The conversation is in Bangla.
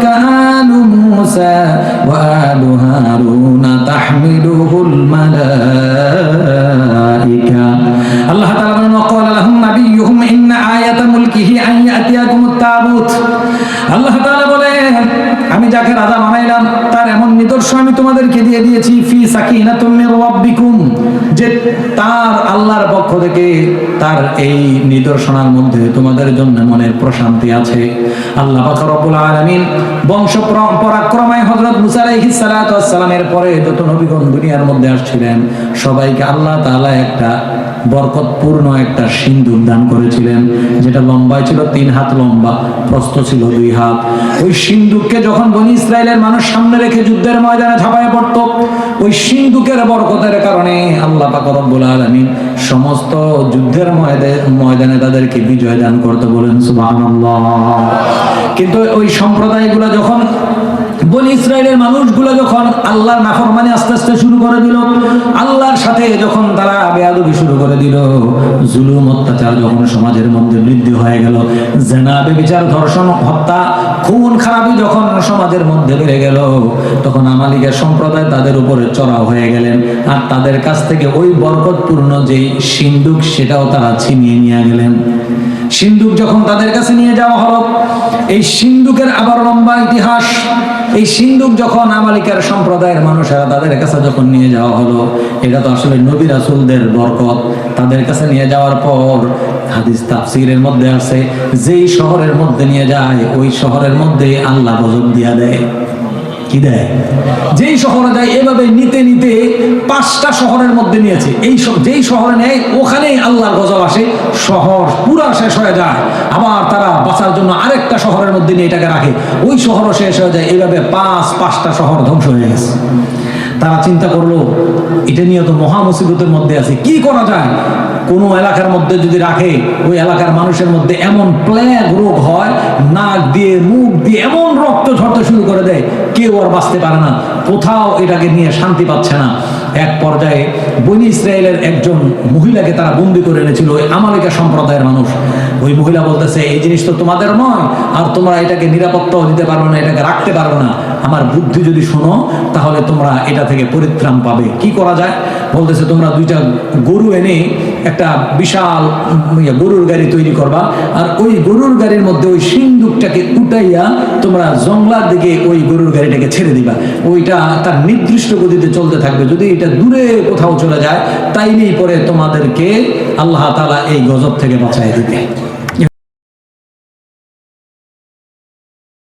آل موسى وآل هارون تحمله الملائكة الله تعالى بلن وقال لهم نبيهم إن آية ملكه أن يأتيكم التابوت আল্লাহ তাআলা বলেন আমি যাকে রাজা বানাইলাম তার এমন নিদর্শন আমি তোমাদেরকে দিয়ে দিয়েছি ফি সাকিনাতুম মির রাব্বিকুম যে তার আল্লাহর পক্ষ থেকে তার এই নিদর্শনার মধ্যে তোমাদের জন্য মনের প্রশান্তি আছে। আল্লাহ রব্বুল আলামিন বংশ পরাক্রমে পরাক্রমায় হযরত মুসা আলাইহিস সালাতু পরে যত নবীগণ দুনিয়ার মধ্যে আসছিলেন, সবাইকে আল্লাহ তাআলা একটা বরকতপূর্ণ একটা সিন্দুক দান করেছিলেন, যেটা লম্বায় ছিল, তিন হাত লম্বা, প্রস্থ ছিল দুই হাত। ওই সিন্দুককে যখন বনি ইসরায়েলের মানুষ সামনে রেখে যুদ্ধের ময়দানে ঝাঁপায় পড়ত, ওই সিন্দুকের বরকতের কারণে আল্লাহ পাক রব্বুল আলামিন সমস্ত যুদ্ধের ময়দানে তাদেরকে বিজয় দান করতে বলেন, সুবহানাল্লাহ। কিন্তু ওই সম্প্রদায়গুলো যখন বনি ইসরায়েলের মানুষগুলো যখন আল্লাহর নাফরমানি আস্তে আস্তে শুরু করে দিল, আল্লাহর সাথে যখন তারা বেয়াদবি শুরু করে দিল, জুলুম, অত্যাচার যখন সমাজের মধ্যে বৃদ্ধি হয়ে গেল, জেনা, বেবিচার, ধর্ষণ, হত্যা, খুন, খারাপি যখন সমাজের মধ্যে বেড়ে গেল, তখন আমালিকের সম্প্রদায় তাদের উপরে চড়াও হয়ে গেলেন। আর তাদের কাছ থেকে ওই বরকতপূর্ণ যে সিন্ধুক, সেটাও তারা ছিনিয়ে নিয়ে গেলেন। সিন্ধুক যখন তাদের কাছে নিয়ে যাওয়া হলো, এই সিন্ধুকের আবার লম্বা ইতিহাস এই সিন্ধুক যখন আমালিকার সম্প্রদায়ের মানুষেরা তাদের কাছে যখন নিয়ে যাওয়া হলো, এটা তো আসলে নবী রাসুলদের বরকত। তাদের কাছে নিয়ে যাওয়ার পর হাদিস তাফসিরের মধ্যে আছে, যেই শহরের মধ্যে নিয়ে যায়, ওই শহরের মধ্যে আল্লাহ গজব দিয়া দেয়। কি দেয়। যেই শহরে দেয়, এভাবে নিতে নিতে পাঁচটা শহরের মধ্যে নিয়েছে। এই যেই শহরে নেয়, ওখানেই আল্লাহর গজব আসে, শহর পুরা শেষ হয়ে যায়। আবার তারা বাঁচার জন্য আরেকটা শহরের মধ্যে নিয়ে এটাকে রাখে। ওই শহরও শেষ হয়ে যায়। এভাবে পাঁচ, পাঁচটা শহর ধ্বংস হয়ে গেছে। তারা চিন্তা করল, এটা নিয়ে তো মহা মুসিবতের মধ্যে আছে, কি করা যায়? কোনো এলাকার মধ্যে যদি রাখে, ওই এলাকার মানুষের মধ্যে এমন প্লেগ রোগ হয়, নাক দিয়ে, মুখ দিয়ে এমন রক্ত ঝরতে শুরু করে দেয়, কেউ আর বাঁচতে পারে না, কোথাও এটাকে নিয়ে শান্তি পাচ্ছে না। এক পর্যায়ে বনি ইসরায়েলের একজন মহিলাকে তারা বন্দি করে এনেছিল, ওই আমালিকা সম্প্রদায়ের মানুষ। ওই মহিলা বলতেছে, এই জিনিস তো তোমাদের নয়, আর তোমরা এটাকে নিরাপত্তাও দিতে পারবে না, এটাকে রাখতে পারবে না। আমার বুদ্ধি যদি শোনো, তাহলে তোমরা এটা থেকে পরিত্রাণ পাবে। কি করা যায়? বলতেছে, তোমরা দুইটা গরু এনে একটা বিশাল গরুর গাড়ি তৈরি করবা। আর ওই গরুর গাড়ির মধ্যে ওই সিন্দুকটাকে উঠাইয়া তোমরা জংলার দিকে ওই গরুর গাড়িটাকে ছেড়ে দিবা। ওইটা তার নির্দিষ্ট গতিতে চলতে থাকবে। যদি এটা দূরে কোথাও চলে যায়, তাইলেই পরে তোমাদেরকে আল্লাহ তালা এই গজব থেকে বাঁচাই দিবে।